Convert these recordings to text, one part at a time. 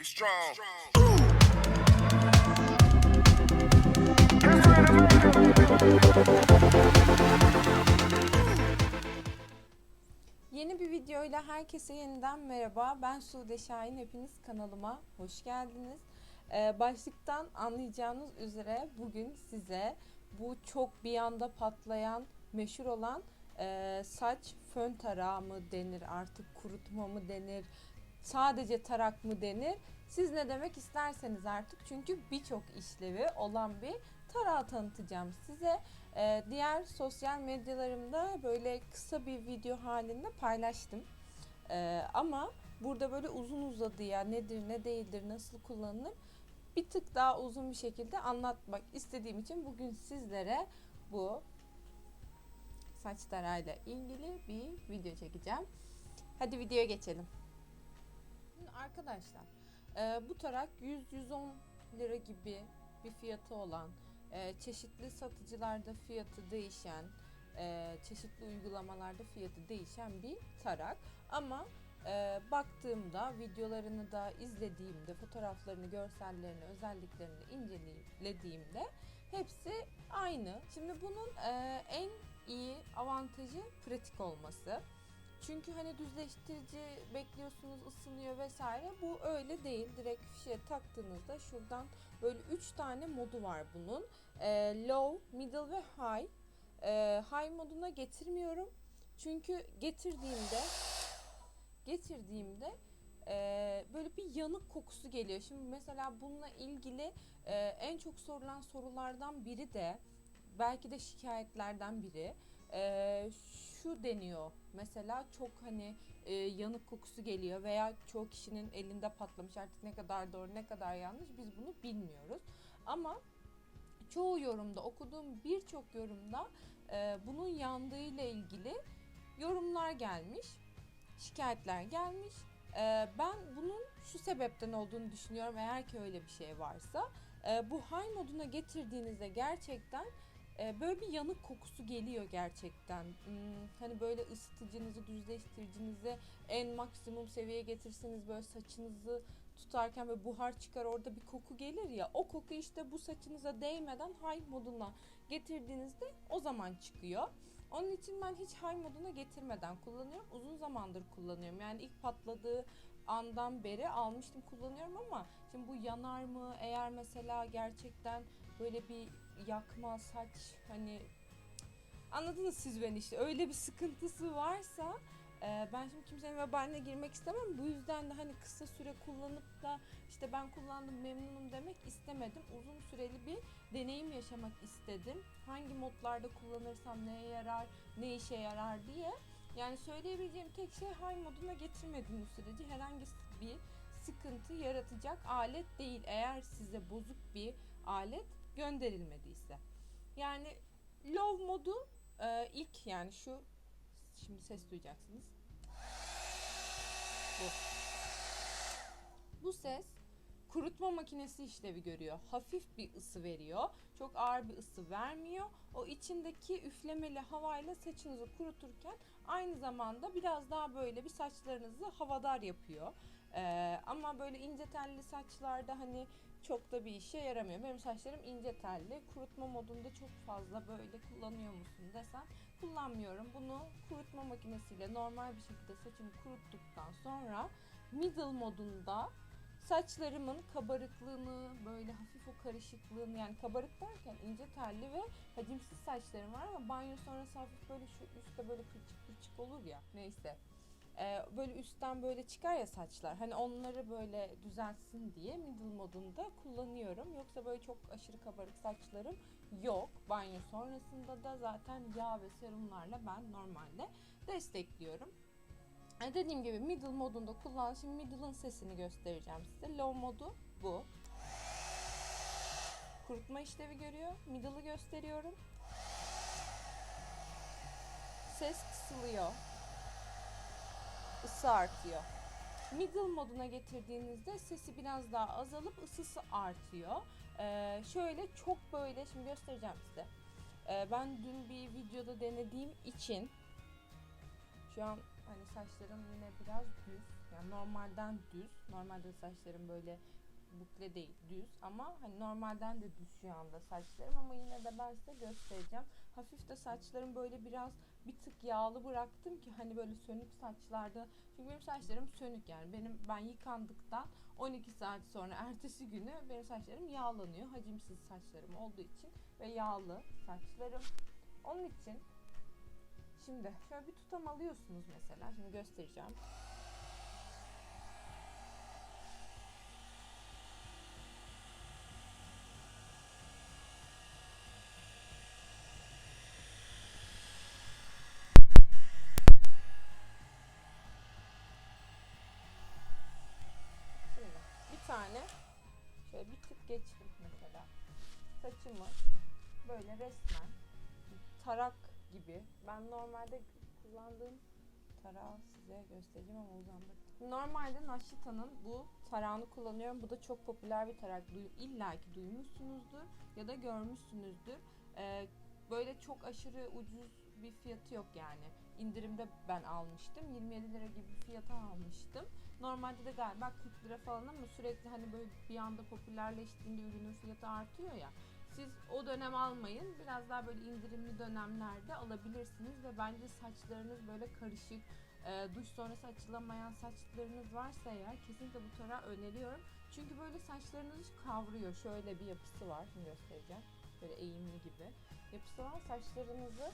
Be strong. Yeni bir videoyla herkese yeniden merhaba. Ben Sude Şahin. Hepiniz kanalıma hoş geldiniz. Ee, başlıktan anlayacağınız üzere bugün size bu çok bir anda patlayan, meşhur olan e, saç fön tarağı mı denir artık kurutma mı denir, sadece tarak mı denir? Siz ne demek isterseniz artık çünkü birçok işlevi olan bir tarağı tanıtacağım size. Ee, diğer sosyal medyalarımda böyle kısa bir video halinde paylaştım. Ee, ama burada böyle uzun uzadıya nedir ne değildir nasıl kullanılır bir tık daha uzun bir şekilde anlatmak istediğim için bugün sizlere bu saç tarağıyla ilgili bir video çekeceğim. Hadi videoya geçelim. Şimdi arkadaşlar e, bu tarak 100-110 lira gibi bir fiyatı olan e, çeşitli satıcılarda fiyatı değişen, e, çeşitli uygulamalarda fiyatı değişen bir tarak. Ama e, baktığımda, videolarını da izlediğimde, fotoğraflarını, görsellerini, özelliklerini incelediğimde hepsi aynı. Şimdi bunun e, en iyi avantajı pratik olması. Çünkü hani düzleştirici bekliyorsunuz ısınıyor vesaire. Bu öyle değil. Direkt fişe taktığınızda şuradan böyle 3 tane modu var bunun. Ee, low, middle ve high. Ee, high moduna getirmiyorum. Çünkü getirdiğimde getirdiğimde e, böyle bir yanık kokusu geliyor. Şimdi mesela bununla ilgili e, en çok sorulan sorulardan biri de belki de şikayetlerden biri e, şu deniyor. Mesela çok hani e, yanık kokusu geliyor veya çoğu kişinin elinde patlamış artık ne kadar doğru ne kadar yanlış biz bunu bilmiyoruz. Ama çoğu yorumda okuduğum birçok yorumda e, bunun yandığıyla ilgili yorumlar gelmiş, şikayetler gelmiş. E, ben bunun şu sebepten olduğunu düşünüyorum eğer ki öyle bir şey varsa. E, bu high moduna getirdiğinizde gerçekten böyle bir yanık kokusu geliyor gerçekten. Hmm, hani böyle ısıtıcınızı, düzleştiricinizi en maksimum seviyeye getirseniz böyle saçınızı tutarken böyle buhar çıkar orada bir koku gelir ya. O koku işte bu saçınıza değmeden high moduna getirdiğinizde o zaman çıkıyor. Onun için ben hiç high moduna getirmeden kullanıyorum. Uzun zamandır kullanıyorum. Yani ilk patladığı andan beri almıştım kullanıyorum ama şimdi bu yanar mı? Eğer mesela gerçekten böyle bir yakma saç hani anladınız siz beni işte öyle bir sıkıntısı varsa e, ben şimdi kimsenin vebaline girmek istemem. Bu yüzden de hani kısa süre kullanıp da işte ben kullandım memnunum demek istemedim. Uzun süreli bir deneyim yaşamak istedim. Hangi modlarda kullanırsam neye yarar, ne işe yarar diye. Yani söyleyebileceğim tek şey high moduna getirmediğiniz sürece herhangi bir sıkıntı yaratacak alet değil. Eğer size bozuk bir alet gönderilmediyse. Yani low modu e, ilk yani şu şimdi ses duyacaksınız. Bu. Bu ses kurutma makinesi işlevi görüyor. Hafif bir ısı veriyor. Çok ağır bir ısı vermiyor. O içindeki üflemeli havayla saçınızı kuruturken aynı zamanda biraz daha böyle bir saçlarınızı havadar yapıyor. Ee, ama böyle ince telli saçlarda hani çok da bir işe yaramıyor. Benim saçlarım ince telli. Kurutma modunda çok fazla böyle kullanıyor musun desen kullanmıyorum. Bunu kurutma makinesiyle normal bir şekilde saçımı kuruttuktan sonra middle modunda saçlarımın kabarıklığını böyle hafif o karışıklığını yani kabarık derken ince telli ve hacimsiz saçlarım var ama banyo sonrası hafif böyle şu üstte böyle kırçık kırçık olur ya neyse Ee, böyle üstten böyle çıkar ya saçlar hani onları böyle düzeltsin diye middle modunda kullanıyorum yoksa böyle çok aşırı kabarık saçlarım yok banyo sonrasında da zaten yağ ve serumlarla ben normalde destekliyorum e, Dediğim gibi middle modunda kullan. Şimdi middle'ın sesini göstereceğim size. Low modu bu. Kurutma işlevi görüyor. Middle'ı gösteriyorum. Ses kısılıyor. Isı artıyor. Middle moduna getirdiğinizde sesi biraz daha azalıp ısısı artıyor. Ee, şöyle çok böyle şimdi göstereceğim size. Ee, ben dün bir videoda denediğim için şu an hani saçlarım yine biraz düz. Yani normalden düz. Normalde saçlarım böyle bukle değil düz ama hani normalden de düz şu anda saçlarım ama yine de ben size göstereceğim. Hafif de saçlarım böyle biraz bir tık yağlı bıraktım ki hani böyle sönük saçlarda çünkü benim saçlarım sönük yani benim ben yıkandıktan 12 saat sonra ertesi günü benim saçlarım yağlanıyor. Hacimsiz saçlarım olduğu için ve yağlı saçlarım. Onun için şimdi şöyle bir tutam alıyorsunuz mesela. Şimdi göstereceğim. Saçımı böyle resmen tarak gibi. Ben normalde kullandığım tarağı size göstereceğim ama uzandı. Normalde Naşita'nın bu tarağını kullanıyorum. Bu da çok popüler bir tarak. İlla ki duymuşsunuzdur ya da görmüşsünüzdür. Ee, böyle çok aşırı ucuz bir fiyatı yok yani. İndirimde ben almıştım. 27 lira gibi fiyata almıştım. Normalde de galiba 40 lira falan ama sürekli hani böyle bir anda popülerleştiğinde ürünün fiyatı artıyor ya. Siz o dönem almayın. Biraz daha böyle indirimli dönemlerde alabilirsiniz ve bence saçlarınız böyle karışık, e, duş sonrası açılamayan saçlarınız varsa eğer kesinlikle bu tarağı öneriyorum. Çünkü böyle saçlarınızı kavruyor. Şöyle bir yapısı var. Şimdi göstereceğim. Böyle eğimli gibi. Yapısı var. Saçlarınızı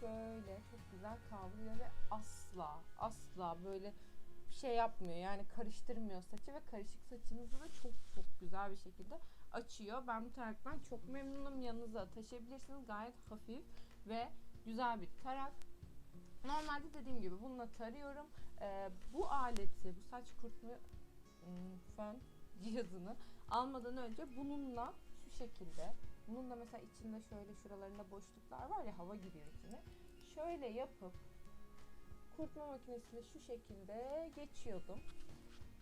şöyle çok güzel kavruyor ve asla asla böyle şey yapmıyor yani karıştırmıyor saçı ve karışık saçınızı da çok çok güzel bir şekilde açıyor. Ben bu taraktan çok memnunum. Yanınıza taşıyabilirsiniz. Gayet hafif ve güzel bir tarak. Normalde dediğim gibi bununla tarıyorum. Ee, bu aleti, bu saç kurutma ım, fön cihazını almadan önce bununla şu şekilde bunun da mesela içinde şöyle şuralarında boşluklar var ya hava giriyor içine. Şöyle yapıp kurutma makinesine şu şekilde geçiyordum.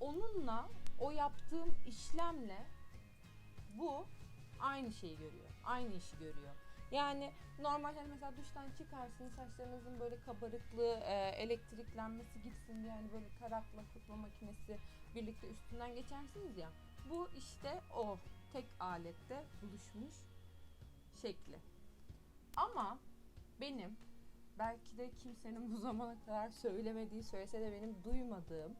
Onunla o yaptığım işlemle bu aynı şeyi görüyor. Aynı işi görüyor. Yani normal hani mesela duştan çıkarsınız saçlarınızın böyle kabarıklığı, e, elektriklenmesi gitsin diye hani böyle tarakla kurutma makinesi birlikte üstünden geçersiniz ya. Bu işte o tek alette buluşmuş şekli. Ama benim belki de kimsenin bu zamana kadar söylemediği, söylese de benim duymadığım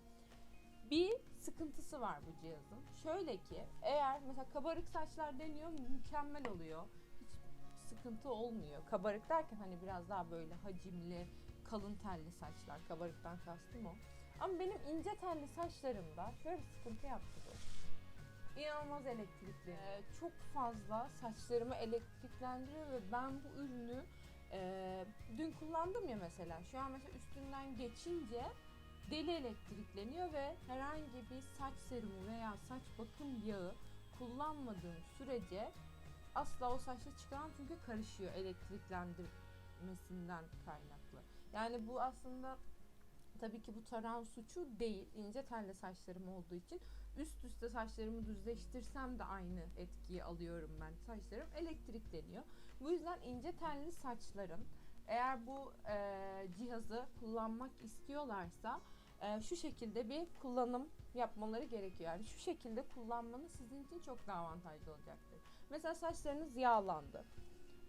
bir sıkıntısı var bu cihazın. Şöyle ki eğer mesela kabarık saçlar deniyor mükemmel oluyor. Hiç sıkıntı olmuyor. Kabarık derken hani biraz daha böyle hacimli, kalın telli saçlar. Kabarıktan kastım o. Ama benim ince telli saçlarımda şöyle bir sıkıntı yaptı bu. İnanılmaz elektrikli. Ee, çok fazla saçlarımı elektriklendiriyor ve ben bu ürünü e, dün kullandım ya mesela. Şu an mesela üstünden geçince deli elektrikleniyor ve herhangi bir saç serumu veya saç bakım yağı kullanmadığım sürece asla o saçta çıkamam çünkü karışıyor elektriklendirmesinden kaynaklı. Yani bu aslında tabii ki bu taran suçu değil. ince telli saçlarım olduğu için üst üste saçlarımı düzleştirsem de aynı etkiyi alıyorum ben. Saçlarım elektrikleniyor. Bu yüzden ince telli saçların eğer bu e, cihazı kullanmak istiyorlarsa e, şu şekilde bir kullanım yapmaları gerekiyor. Yani şu şekilde kullanmanız sizin için çok daha avantajlı olacaktır. Mesela saçlarınız yağlandı.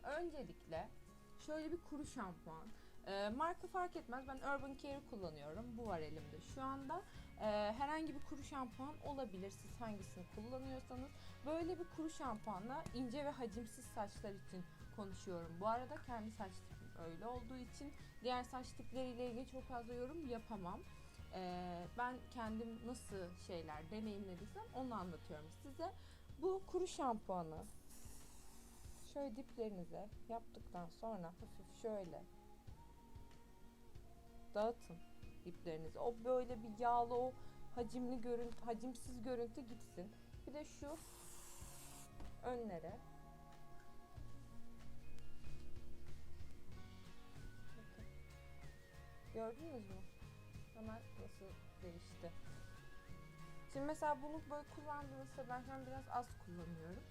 Öncelikle şöyle bir kuru şampuan. E, marka fark etmez. Ben Urban Care'ı kullanıyorum. Bu var elimde şu anda. E, herhangi bir kuru şampuan olabilir. Siz hangisini kullanıyorsanız. Böyle bir kuru şampuanla ince ve hacimsiz saçlar için konuşuyorum. Bu arada kendi saç tipim öyle olduğu için diğer saç tipleriyle ilgili çok fazla yorum yapamam. Ee, ben kendim nasıl şeyler deneyimlediysem onu anlatıyorum size. Bu kuru şampuanı şöyle diplerinize yaptıktan sonra hafif şöyle dağıtın diplerinizi. O böyle bir yağlı o hacimli görüntü, hacimsiz görüntü gitsin. Bir de şu önlere Gördünüz mü? Hemen nasıl değişti. Şimdi mesela bunu böyle kullandığınızda ben şu biraz az kullanıyorum.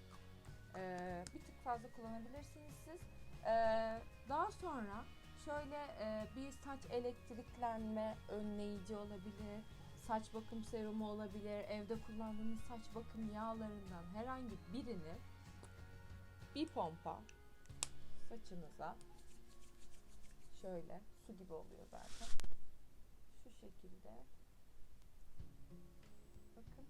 Ee, bir tık fazla kullanabilirsiniz siz. Ee, daha sonra şöyle e, bir saç elektriklenme önleyici olabilir. Saç bakım serumu olabilir. Evde kullandığınız saç bakım yağlarından herhangi birini bir pompa saçınıza şöyle su gibi oluyor zaten. Şu şekilde bakın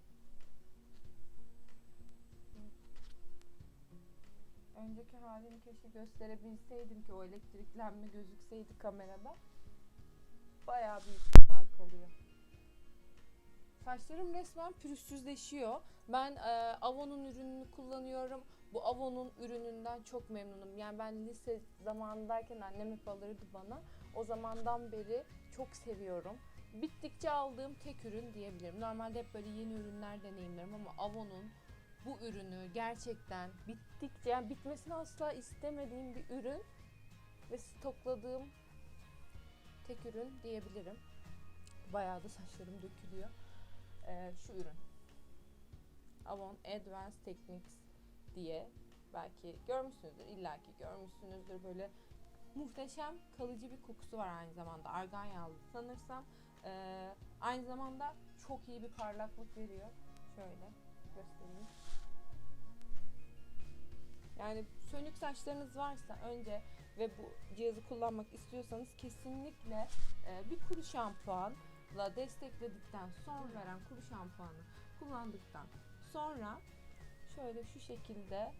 önceki halini keşke gösterebilseydim ki o elektriklenme gözükseydi kamerada. Bayağı büyük bir fark oluyor. Saçlarım resmen pürüzsüzleşiyor. Ben e, Avon'un ürününü kullanıyorum. Bu Avon'un ürününden çok memnunum. Yani ben lise zamanındayken annem hep alırdı bana. O zamandan beri çok seviyorum. Bittikçe aldığım tek ürün diyebilirim. Normalde hep böyle yeni ürünler deneyimlerim ama Avon'un bu ürünü gerçekten bittikçe yani bitmesini asla istemediğim bir ürün ve stokladığım tek ürün diyebilirim. Bayağı da saçlarım dökülüyor. Ee, şu ürün. Avon Advanced Techniques diye belki görmüşsünüzdür, illaki görmüşsünüzdür böyle muhteşem kalıcı bir kokusu var aynı zamanda. Argan yağlı sanırsam. Ee, aynı zamanda çok iyi bir parlaklık veriyor. Şöyle göstereyim. Yani sönük saçlarınız varsa önce ve bu cihazı kullanmak istiyorsanız kesinlikle e, bir kuru şampuanla destekledikten sonra veren kuru şampuanı kullandıktan sonra şöyle şu şekilde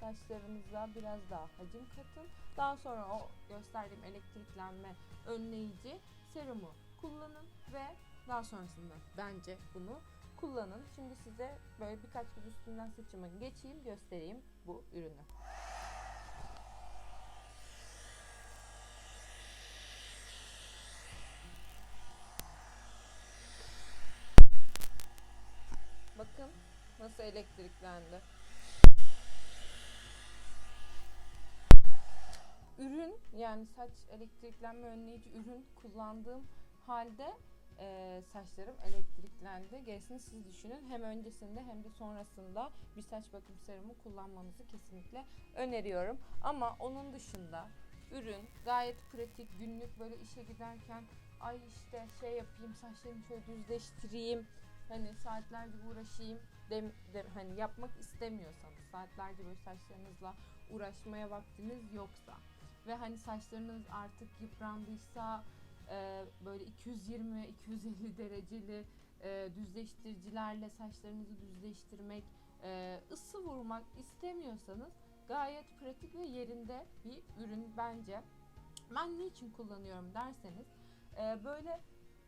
saçlarınıza biraz daha hacim katın. Daha sonra o gösterdiğim elektriklenme önleyici serumu kullanın ve daha sonrasında bence bunu kullanın. Şimdi size böyle birkaç kez üstünden saçıma geçeyim göstereyim bu ürünü. Bakın nasıl elektriklendi. Ürün yani saç elektriklenme önleyici ürün kullandığım halde e, saçlarım elektriklendi. Gerisini siz düşünün. Hem öncesinde hem de sonrasında bir saç bakım serumu kullanmanızı kesinlikle öneriyorum. Ama onun dışında ürün gayet pratik. Günlük böyle işe giderken ay işte şey yapayım saçlarımı şöyle düzleştireyim. Hani saatlerce uğraşayım dem, dem- hani yapmak istemiyorsanız saatlerce böyle saçlarınızla uğraşmaya vaktiniz yoksa ve hani saçlarınız artık yıprandıysa e, böyle 220-250 dereceli e, düzleştiricilerle saçlarınızı düzleştirmek, e, ısı vurmak istemiyorsanız gayet pratik ve yerinde bir ürün bence. Ben niçin kullanıyorum derseniz e, böyle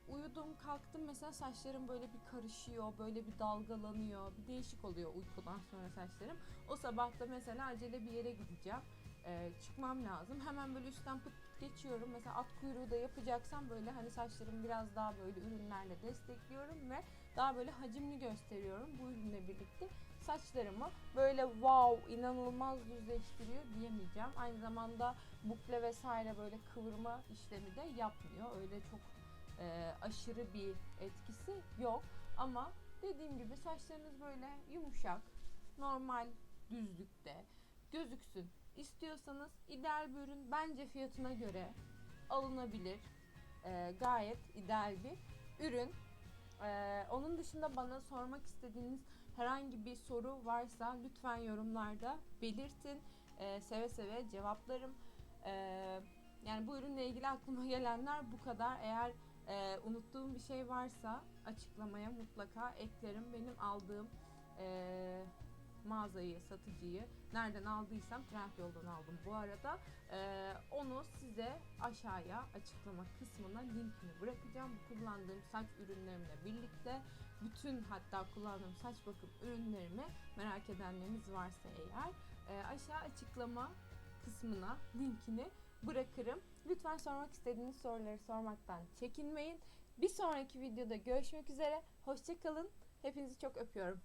uyudum kalktım mesela saçlarım böyle bir karışıyor, böyle bir dalgalanıyor, bir değişik oluyor uykudan sonra saçlarım. O sabah da mesela acele bir yere gideceğim e, çıkmam lazım. Hemen böyle üstten pıt pıt geçiyorum. Mesela at kuyruğu da yapacaksam böyle hani saçlarımı biraz daha böyle ürünlerle destekliyorum ve daha böyle hacimli gösteriyorum bu ürünle birlikte. Saçlarımı böyle wow inanılmaz düzleştiriyor diyemeyeceğim. Aynı zamanda bukle vesaire böyle kıvırma işlemi de yapmıyor. Öyle çok e, aşırı bir etkisi yok. Ama dediğim gibi saçlarınız böyle yumuşak, normal düzlükte gözüksün istiyorsanız ideal bir ürün bence fiyatına göre alınabilir. Ee, gayet ideal bir ürün. Ee, onun dışında bana sormak istediğiniz herhangi bir soru varsa lütfen yorumlarda belirtin. Ee, seve seve cevaplarım. Ee, yani bu ürünle ilgili aklıma gelenler bu kadar. Eğer e, unuttuğum bir şey varsa açıklamaya mutlaka eklerim. Benim aldığım e, mağazayı, satıcıyı nereden aldıysam Trendyol'dan aldım bu arada. Ee, onu size aşağıya açıklama kısmına linkini bırakacağım. Bu kullandığım saç ürünlerimle birlikte bütün hatta kullandığım saç bakım ürünlerimi merak edenleriniz varsa eğer e, aşağı açıklama kısmına linkini bırakırım. Lütfen sormak istediğiniz soruları sormaktan çekinmeyin. Bir sonraki videoda görüşmek üzere. Hoşçakalın. Hepinizi çok öpüyorum.